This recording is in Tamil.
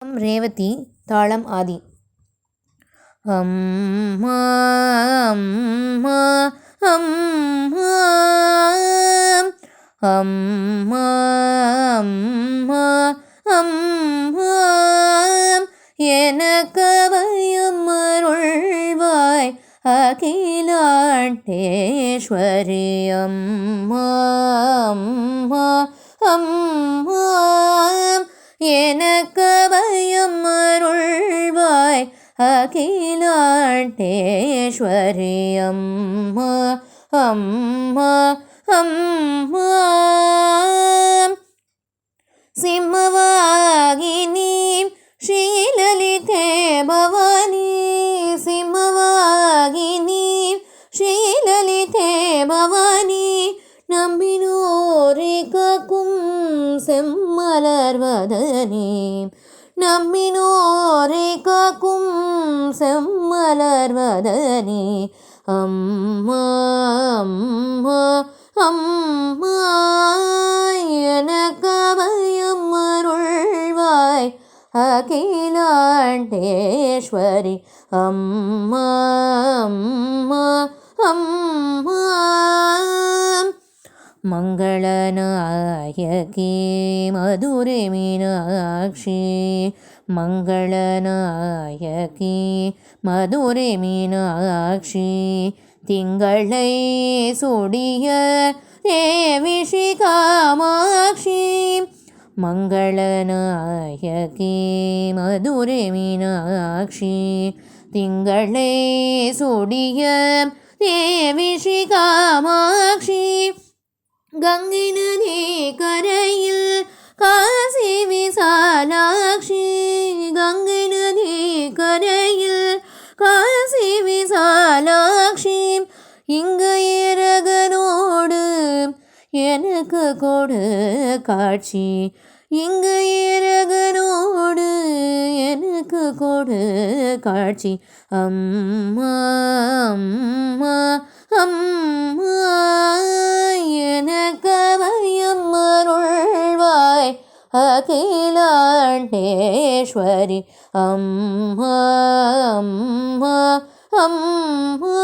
ரேவதி தாளம் ஆதி. அம்மா அம்மா அம்மா அம்மா அம்மா அம்மா எனக்கவயம் அருள்வாய் அகிலாண்டேஸ்வரி. அம்மா அம்மா அம்மா எனக்கு பயம் அருள்வாய் அகிலாண்டேஸ்வரி அம்மா அம்மா அம்மா. நம்பினோரை காக்கும் செம்மலர்வதனே நம்பினோரை காக்கும் செம்மலர்வதனே அம்மா அம்மா அம்மா எனக்கவயம் அருள்வாய். அகிலாண்டேஸ்வரி அம்மா. மங்களநாயகி மதுரை மீனாட்சி. மங்களநாயகி மதுரை மீனாட்சி. திங்களை சுடிய தேவிஷி காமாட்சி. மங்களநாயகி மதுரை மீனாட்சி. திங்களை சுடிய தேவிஷி காமாட்சி. கங்கை நதி கரையில் காசி விசாலாட்சி. கங்கை நதி கரையில் காசி விசாலாட்சி. இங்கு இறகனோடு எனக்கு கொடு காட்சி. இங்கு இறகனோடு எனக்கு கொடு காட்சி. அம்மா அம்மா அம்மா. அருள்வாய் அகிலாண்டேஸ்வரி அம்மா அம்மா அம்மா